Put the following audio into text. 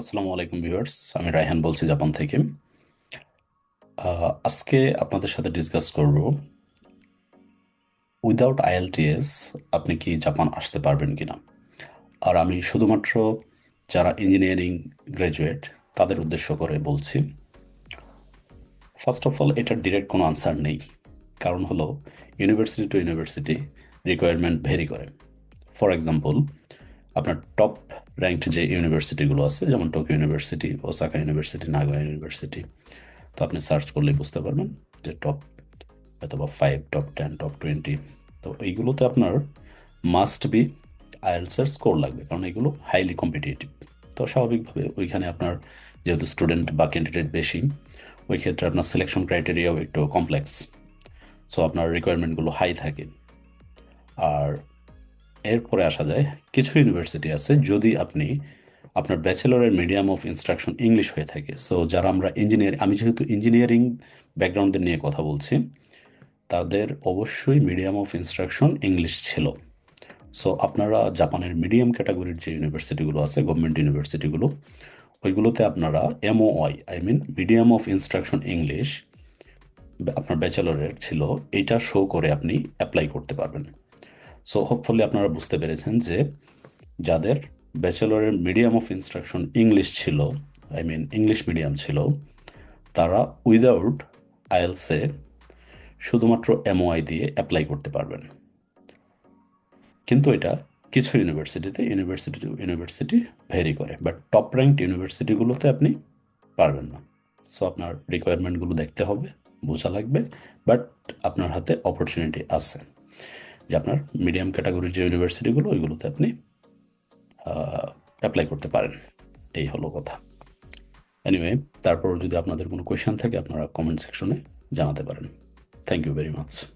আসসালামু আলাইকুম ভিউয়ার্স, আমি রায়হান বলছি জাপান থেকে। আজকে আপনাদের সাথে ডিসকাস করব উইদাউট আইএলটিএস আপনি কি জাপান আসতে পারবেন কিনা? আর আমি শুধুমাত্র যারা ইঞ্জিনিয়ারিং গ্র্যাজুয়েট তাদের উদ্দেশ্য করে বলছি। ফার্স্ট অফ অল এটার ডিরেক্ট কোনো আনসার নেই। কারণ হলো university to university requirement vary করে। ফর এক্সাম্পল আপনার টপ র্যাঙ্কড যে ইউনিভার্সিটিগুলো আছে, যেমন Tokyo University Osaka University Nagoya University তো আপনি সার্চ করলেই বুঝতে পারবেন যে টপ অথবা five top ten top twenty তো এইগুলোতে আপনার মাস্ট বি আইএলসের স্কোর লাগবে, কারণ এগুলো হাইলি কম্পিটিটিভ তো স্বাভাবিকভাবে ওইখানে আপনার যেহেতু স্টুডেন্ট বা ক্যান্ডিডেট বেশি, ওই ক্ষেত্রে আপনার সিলেকশন ক্রাইটেরিয়াও একটু কমপ্লেক্স সো আপনার রিকোয়ারমেন্টগুলো হাই থাকে। আর এরপরে আসা যায়, কিছু ইউনিভার্সিটি আছে যদি আপনি আপনার ব্যাচেলরের মিডিয়াম অফ ইনস্ট্রাকশন ইংলিশ হয়ে থাকে। সো যারা আমরা ইঞ্জিনিয়ার আমি যেহেতু ইঞ্জিনিয়ারিং ব্যাকগ্রাউন্ডের নিয়ে কথা বলছি, তাদের অবশ্যই মিডিয়াম অফ ইনস্ট্রাকশন ইংলিশ ছিল। সো আপনারা জাপানের মিডিয়াম ক্যাটাগরির যে ইউনিভার্সিটিগুলো আছে গভর্নমেন্ট ইউনিভার্সিটিগুলো ওইগুলোতে আপনারা MOI I mean medium of instruction English আপনার ব্যাচেলরের ছিল, এটা শো করে আপনি অ্যাপ্লাই করতে পারবেন। সো হোপফুলি আপনারা বুঝতে পেরেছেন যে যাদের ব্যাচেলরের মিডিয়াম অফ ইনস্ট্রাকশন ইংলিশ ছিল আই মিন ইংলিশ মিডিয়াম ছিল, তারা উইদাউট আইএলসে শুধুমাত্র এমওআই দিয়ে অ্যাপ্লাই করতে পারবেন। কিন্তু এটা কিছু ইউনিভার্সিটিতে ইউনিভার্সিটি টু ইউনিভার্সিটি ভেরি করে বাট টপ র্যাঙ্কড ইউনিভার্সিটিগুলোতে আপনি পারবেন না। সো আপনার রিকোয়ারমেন্টগুলো দেখতে হবে, বোঝা লাগবে বাট আপনার হাতে অপরচুনিটি আছে। যে আপনার মিডিয়াম ক্যাটাগরির যে ইউনিভার্সিটিগুলো ওইগুলোতে আপনি অ্যাপ্লাই করতে পারেন। এই হলো কথা। এনিওয়ে তারপর যদি আপনাদের কোনো কোয়েশান থাকে, আপনারা কমেন্ট সেকশনে জানাতে পারেন। Thank you very much